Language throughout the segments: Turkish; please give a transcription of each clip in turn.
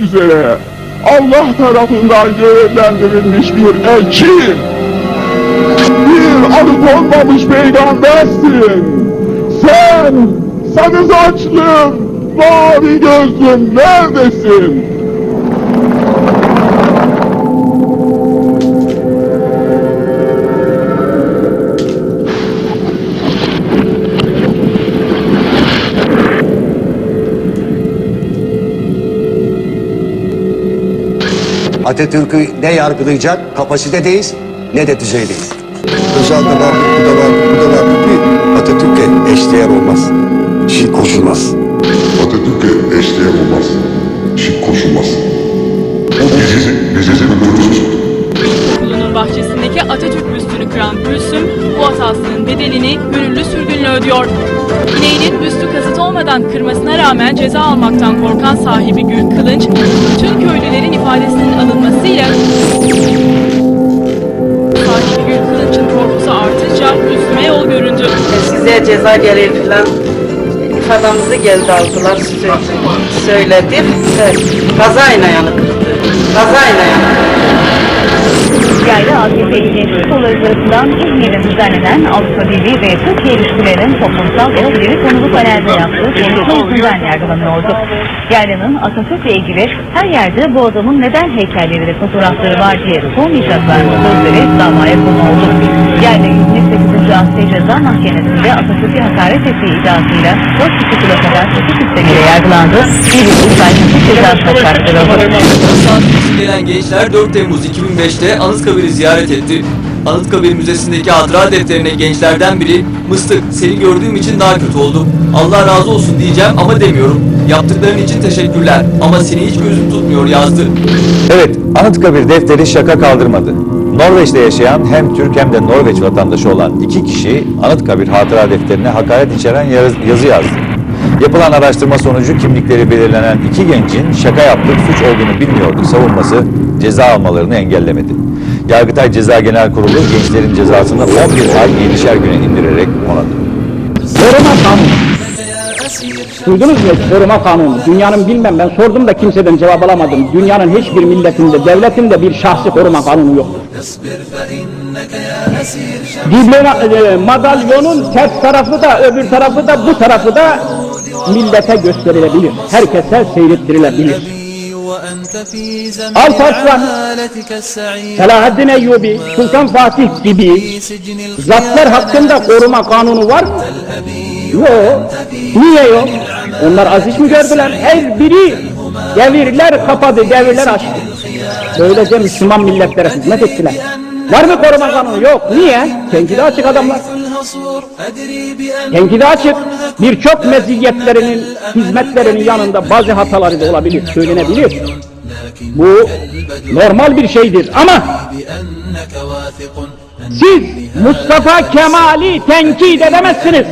üzere Allah tarafından görevlendirilmiş bir elçi, bir alıp olmamış peygambersin. Sen, sarı saçlım, mavi gözlüm neredesin? Atatürk'ü ne yargılayacak kapasitedeyiz ne de düzeydeyiz. Özel de var, bu da var, bu da var. Bir Atatürk'e eşdeğer olmaz. Şiit koşulmaz. Atatürk'e eşdeğer olmaz. Şık koşulmaz. Gecesi, gecesi mi görürsünüz? Okulunun bahçesindeki Atatürk büstünü kıran Gülsüm, bu hatasının bedelini gönüllü sürgünle ödüyor. Büstü olmadan kırmasına rağmen ceza almaktan korkan sahibi Gül Kılınç, tüm köylülerin ifadesinin alınmasıyla sahibi Gül Kılınç'ın korkusu artınca Gülsüm'e yol göründü. size ceza gelir filan ifadamızı geldi aldılar sö- söyledi. Evet, Kazayla yanık. Kazayla yanık. Yayla AKP İlçesi Kolları tarafından İzmir'de düzenlenen Avrupa Birliği ve Türkiye ilişkilerinin toplumsal etkileri konulu panelde yaptığı konuşma yüzünden yargılanıyordu. Yayla'nın Atatürk'le ilgili her yerde bu adamın neden heykelleri ve fotoğrafları var diye sormayacaklarını sözleri davaya konu oldu. Yayla 108. Asya Ceza Mahkemesi'nde Atatürk'e hakaret ettiği iddiasıyla 4,5 yıla kadar hukuk sistemiyle yargılandı. Bir yıl cezasına çarptırıldı. Gençler 4 Temmuz 2005'te Anıtkabir'i ziyaret etti. Anıtkabir Müzesi'ndeki hatıra defterine gençlerden biri Mıstık seni gördüğüm için daha kötü oldum. Allah razı olsun diyeceğim ama demiyorum. Yaptıkların için teşekkürler ama seni hiç gözüm tutmuyor yazdı. Evet, Anıtkabir defteri şaka kaldırmadı. Norveç'te yaşayan hem Türk hem de Norveç vatandaşı olan iki kişi Anıtkabir hatıra defterine hakaret içeren yaz- yazı yazdı. Yapılan araştırma sonucu kimlikleri belirlenen iki gencin şaka yaptık suç olduğunu bilmiyorduk savunması ceza almalarını engellemedi. Yargıtay Ceza Genel Kurulu gençlerin cezasını 11 ay 7'şer güne indirerek onadı. Koruma kanunu. Duydunuz mu koruma kanunu? Dünyanın bilmem ben sordum da kimseden cevap alamadım. Dünyanın hiçbir milletinde, devletinde bir şahsi koruma kanunu yok. Diploma, e, madalyonun ters tarafı da öbür tarafı da bu tarafı da millete gösterilebilir. Herkese seyrettirilebilir. Alparslan, Selahaddin Eyyubi, Sultan Fatih gibi zatlar hakkında koruma kanunu var mı? Yok. Niye yok? Onlar aziz mi gördüler? Her biri devirler kapadı, devirler açtı. Böylece Müslüman milletlere hizmet ettiler. Var mı koruma kanunu? Yok. Niye? Tenkide açık adamlar. Tenkide açık. Birçok meziyetlerinin, hizmetlerinin yanında bazı hataları da olabilir, söylenebilir. Bu normal bir şeydir ama siz Mustafa Kemal'i tenkit edemezsiniz.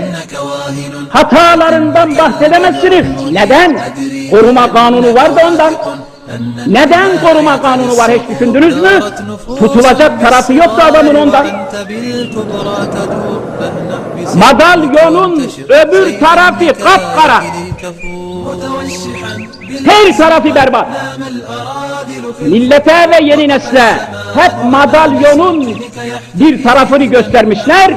Hatalarından bahsedemezsiniz. Neden? Koruma kanunu var da ondan. Neden koruma kanunu var hiç düşündünüz mü? Tutulacak tarafı yoktu adamın ondan. Madalyonun öbür tarafı kapkara. Her tarafı berbat. Millete ve yeni nesle hep madalyonun bir tarafını göstermişler.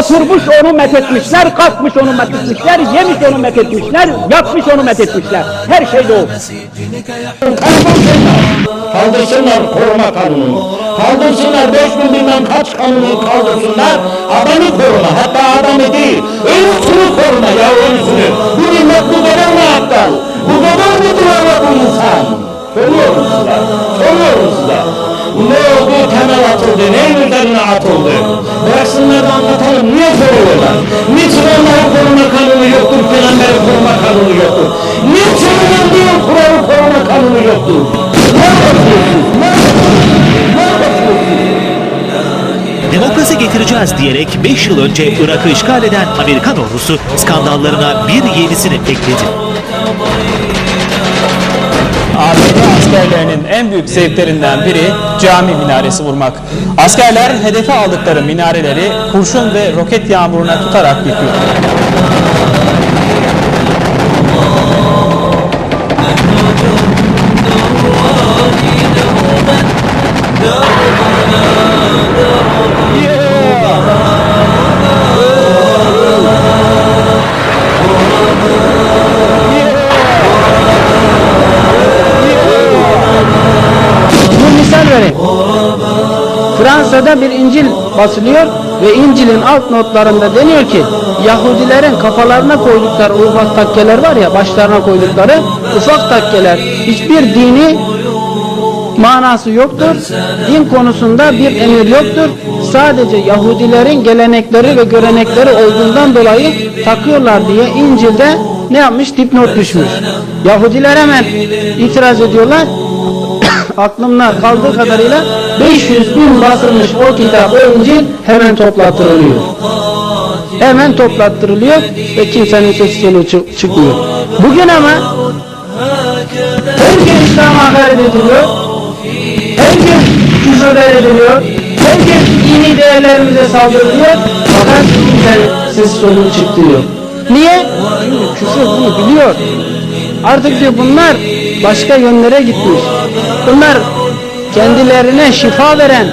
Oturmuş onu methetmişler, kalkmış onu methetmişler, yemiş onu methetmişler, yatmış onu methetmişler. Her şey doğru. Kaldırsınlar koruma kanunu. Kaldırsınlar beş bin kaç kanunu kaldırsınlar. Adamı koruma. Hatta adamı getireceğiz diyerek 5 yıl önce Irak'ı işgal eden Amerikan ordusu skandallarına bir yenisini ekledi. ABD askerlerinin en büyük zevklerinden biri cami minaresi vurmak. Askerler hedefe aldıkları minareleri kurşun ve roket yağmuruna tutarak yıkıyor. Fransa'da bir İncil basılıyor ve İncil'in alt notlarında deniyor ki Yahudilerin kafalarına koydukları ufak takkeler var ya başlarına koydukları ufak takkeler hiçbir dini manası yoktur. Din konusunda bir emir yoktur. Sadece Yahudilerin gelenekleri ve görenekleri olduğundan dolayı takıyorlar diye İncil'de ne yapmış? Dipnot düşmüş. Yahudiler hemen itiraz ediyorlar. Aklımda kaldığı kadarıyla 500 bin basılmış o kitap, o İncil hemen toplattırılıyor. Hemen toplattırılıyor ve kimsenin sesi soluğu çı- çıkmıyor. Bugün ama herkes İslam'a hakaret ediliyor. Herkes küfürler ediliyor. Herkes dini değerlerimize saldırılıyor. Fakat kimsenin sesi soluğu çıkmıyor. Niye? Çünkü küfür bunu biliyor. Artık diyor bunlar başka yönlere gitmiş. Bunlar kendilerine şifa veren,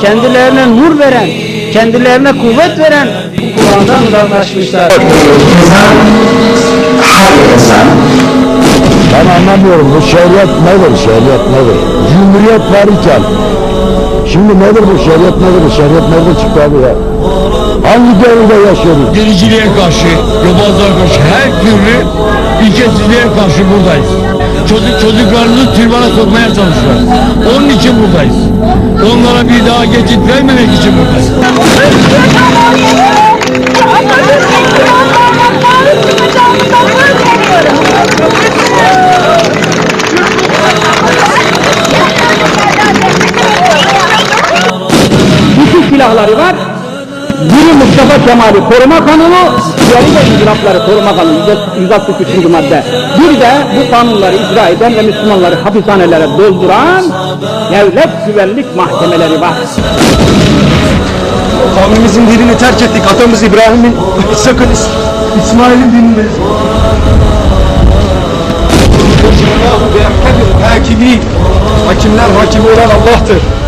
kendilerine nur veren, kendilerine kuvvet veren Kur'an'dan uzaklaşmışlar. Ben anlamıyorum bu şeriat nedir, şeriat nedir? Cumhuriyet varken Şimdi nedir bu şeriat nedir, bu şeriat nerede çıktı abi ya? Hangi devirde yaşıyoruz? Gericiliğe karşı, yobazlığa karşı her türlü ilkesizliğe karşı buradayız. Çocuk çocuklarımızı türbana sokmaya çalışıyorlar. Onun için buradayız. Onlara bir daha geçit vermemek için buradayız. Kemal'i koruma kanunu, diğeri de inkılapları koruma kanunu 163. madde. Bir de bu kanunları icra eden ve Müslümanları hapishanelere dolduran devlet güvenlik mahkemeleri var. Kavmimizin dinini terk ettik. Atamız İbrahim'in sakın İsmail'in dinini hakimler hakimi olan Allah'tır.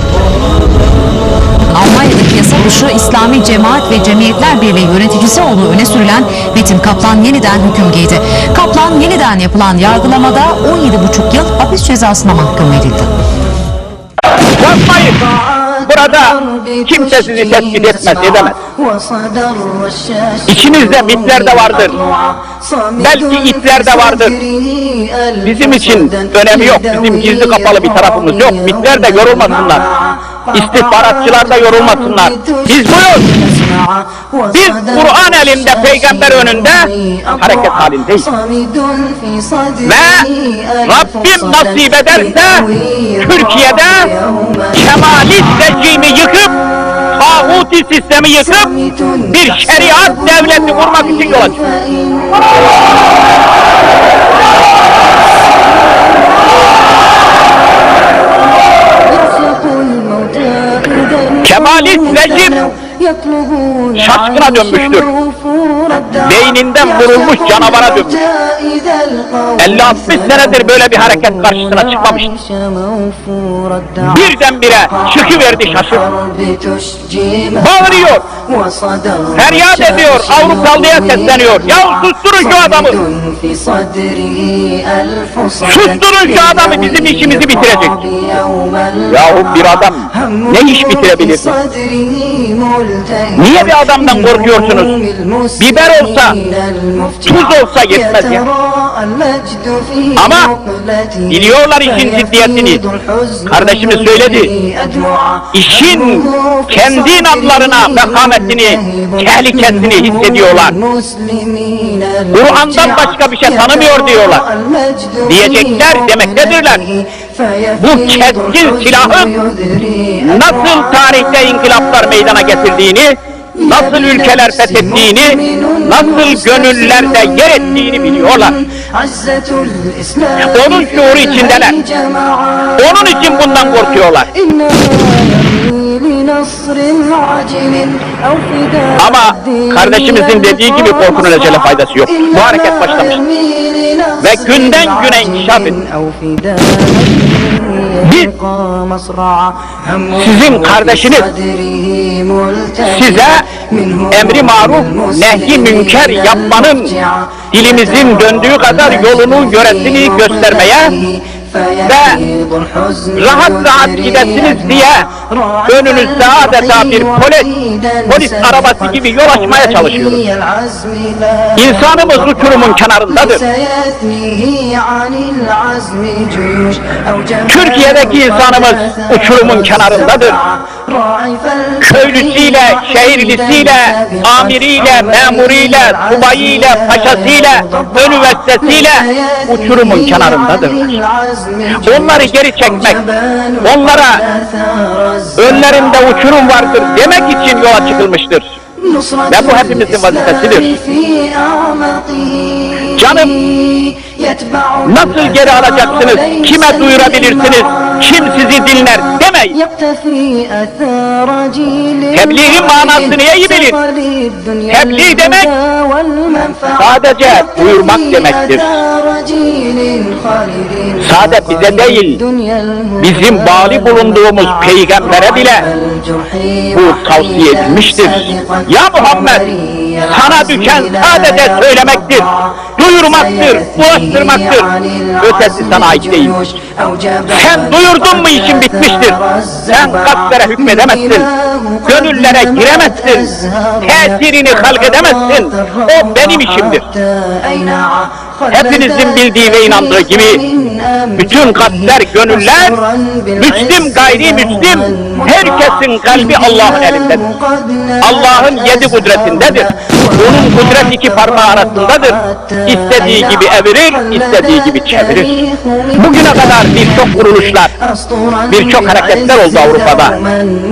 Almanya'daki yasa dışı İslami Cemaat ve Cemiyetler Birliği yöneticisi olduğu öne sürülen Metin Kaplan yeniden hüküm giydi. Kaplan yeniden yapılan yargılamada 17,5 yıl hapis cezasına mahkum edildi. Yapmayın. Burada kimse sizi tespit etmez, edemez. İçinizde mitler de vardır. Belki itler de vardır. Bizim için önemi yok. Bizim gizli kapalı bir tarafımız yok. Mitler de yorulmasınlar. İstihbaratçılar da yorulmasınlar. Biz buyuz. Biz Kur'an elinde, peygamber önünde hareket halindeyiz. Ve Rabbim nasip ederse Türkiye'de tağuti sistemi yıkıp bir şeriat devleti kurmak için yola çıkıyoruz. Kemalist rejim şaşkına dönmüştür. Beyninden vurulmuş canavara dönmüş. 50-60 senedir böyle bir hareket karşısına çıkmamıştı. Birdenbire çıkıverdi şaşırt. Bağırıyor. Feryat ediyor. Avrupalıya sesleniyor. Ya susturun şu adamı. Susturun şu adamı bizim işimizi bitirecek. Yahu bir adam ne iş bitirebilir? Niye bir adamdan korkuyorsunuz? Biber olsa, tuz olsa yetmez ya. Ama biliyorlar işin ciddiyetini. Kardeşimiz söyledi. İşin kendi inanlarına vekametini, tehlikesini hissediyorlar. Kur'an'dan başka bir şey tanımıyor diyorlar. Diyecekler demektedirler. Bu keskin silahın nasıl tarihte inkılaplar meydana getirdiğini, nasıl ülkeler fethettiğini, nasıl gönüllerde yer ettiğini biliyorlar. Onun şuuru içindeler. Onun için bundan korkuyorlar. Ama kardeşimizin dediği gibi korkunun ecele faydası yok. Bu hareket başlamış. Ve günden güne inkişaf ediyor. Biz sizin kardeşiniz size emri maruf, nehi münker yapmanın dilimizin döndüğü kadar yolunu, yöresini göstermeye ve rahat rahat gidesiniz diye önünüzde adeta bir polis, polis arabası gibi yol açmaya çalışıyoruz. İnsanımız uçurumun kenarındadır. Türkiye'deki insanımız uçurumun kenarındadır. Köylüsüyle, şehirlisiyle, amiriyle, memuriyle, subayıyla, paşasıyla, üniversitesiyle uçurumun kenarındadır. Onları geri çekmek, onlara önlerinde uçurum vardır demek için yola çıkılmıştır. Ve bu hepimizin vazifesidir. Canım nasıl geri alacaksınız, kime duyurabilirsiniz, kim sizi dinler demeyin. Tebliğin manasını iyi bilin. Tebliğ demek sadece duyurmak demektir. Sade bize değil, bizim bağlı bulunduğumuz peygambere bile bu tavsiye edilmiştir. Ya Muhammed, sana düşen sadece söylemektir, duyurmaktır, ulaştırmaktır. Ötesi sana ait değil. Sen duyurdun mu işin bitmiştir. Sen kalplere hükmedemezsin. Gönüllere giremezsin. Tesirini halk edemezsin. O benim işimdir. Hepinizin bildiği ve inandığı gibi bütün kalpler, gönüller, Müslim, gayrimüslim, herkesin kalbi Allah'ın elindedir. Allah'ın yedi kudretindedir. Onun kudret iki parmağı arasındadır. İstediği gibi evirir, istediği gibi çevirir. Bugüne kadar birçok kuruluşlar, birçok hareketler oldu Avrupa'da.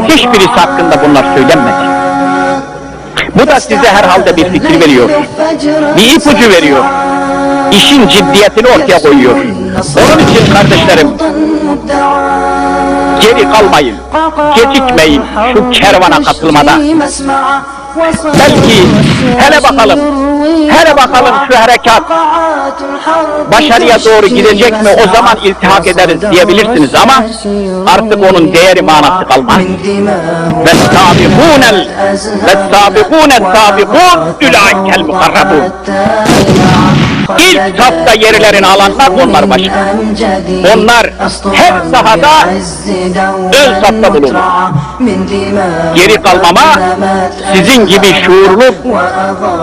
Hiçbirisi hakkında bunlar söylenmedi. Bu da size herhalde bir fikir veriyor. Bir ipucu veriyor. İşin ciddiyetini ortaya koyuyor. Onun için kardeşlerim, geri kalmayın, gecikmeyin şu kervana katılmada. Belki hele bakalım, hele bakalım şu harekat başarıya doğru gidecek mi o zaman iltihak ederiz diyebilirsiniz ama artık onun değeri manası kalmaz. Ve sabikûnel ve sabikûnel sabikûn ülâikel mukarrabûn. İlk safta yerlerini alanlar onlar başka. Onlar her sahada ön safta bulunur. Geri kalmama sizin gibi şuurlu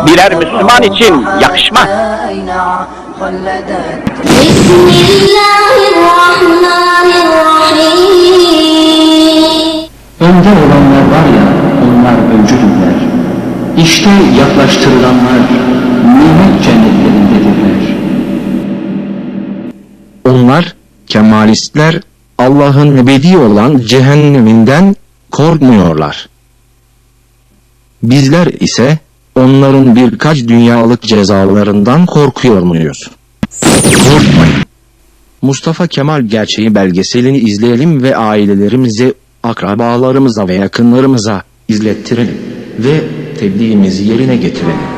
birer Müslüman için yakışmaz. Önde olanlar var ya, onlar öncüdürler. İşte yaklaştırılanlar, nimet cennetlerindedirler. Onlar, kemalistler, Allah'ın ebedi olan cehenneminden korkmuyorlar. Bizler ise onların birkaç dünyalık cezalarından korkuyor muyuz? Korkmayın. Mustafa Kemal gerçeği belgeselini izleyelim ve ailelerimize, akrabalarımıza ve yakınlarımıza izlettirelim ve tebliğimizi yerine getirelim.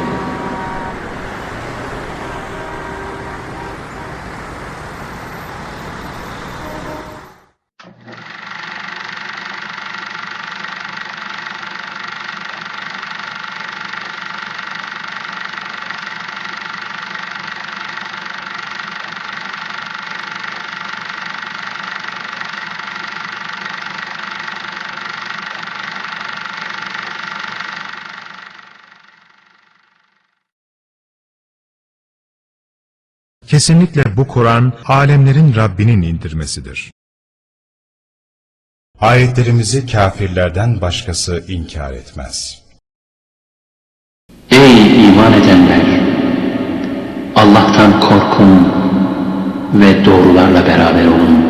Kesinlikle bu Kur'an, alemlerin Rabbinin indirmesidir. Ayetlerimizi kafirlerden başkası inkar etmez. Ey iman edenler! Allah'tan korkun ve doğrularla beraber olun.